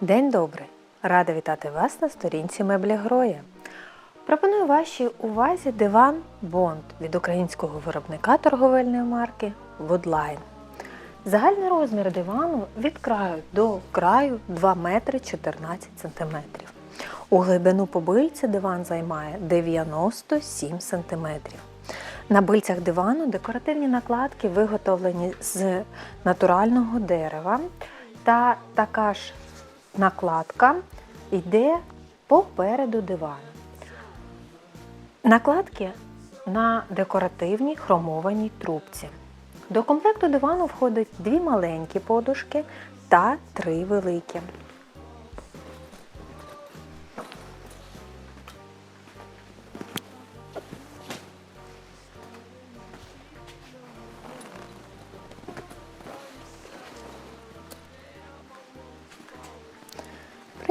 День добрий! Рада вітати вас на сторінці Меблі Гроя. Пропоную вашій увазі диван Бонд від українського виробника торговельної марки Woodline. Загальний розмір дивану від краю до краю 2 метри 14 см. У глибину побильця диван займає 97 см. На бильцях дивану декоративні накладки виготовлені з натурального дерева. Та така ж накладка йде попереду дивана. Накладки на декоративній хромованій трубці. До комплекту дивану входить дві маленькі подушки та три великі.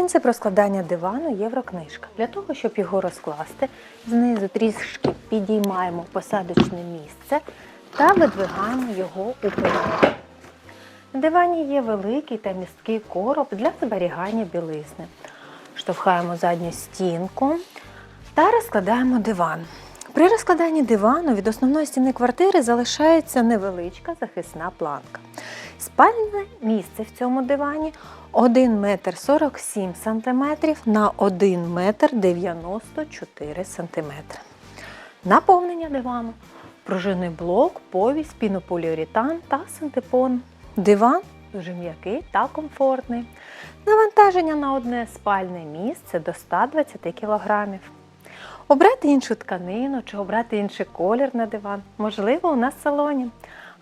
Принцип розкладання дивану єврокнижка. Для того, щоб його розкласти, знизу трішки підіймаємо посадочне місце та видвигаємо його уперед. На дивані є великий та місткий короб для зберігання білизни. Штовхаємо задню стінку та розкладаємо диван. При розкладанні дивану від основної стіни квартири залишається невеличка захисна планка. Спальне місце в цьому дивані 1 метр 47 см на 1 метр 94 см. Наповнення дивану. Пружинний блок, повість, пінополіуретан та синтепон. Диван дуже м'який та комфортний. Навантаження на одне спальне місце до 120 кг. Обрати іншу тканину чи обрати інший колір на диван можливо у нас в салоні.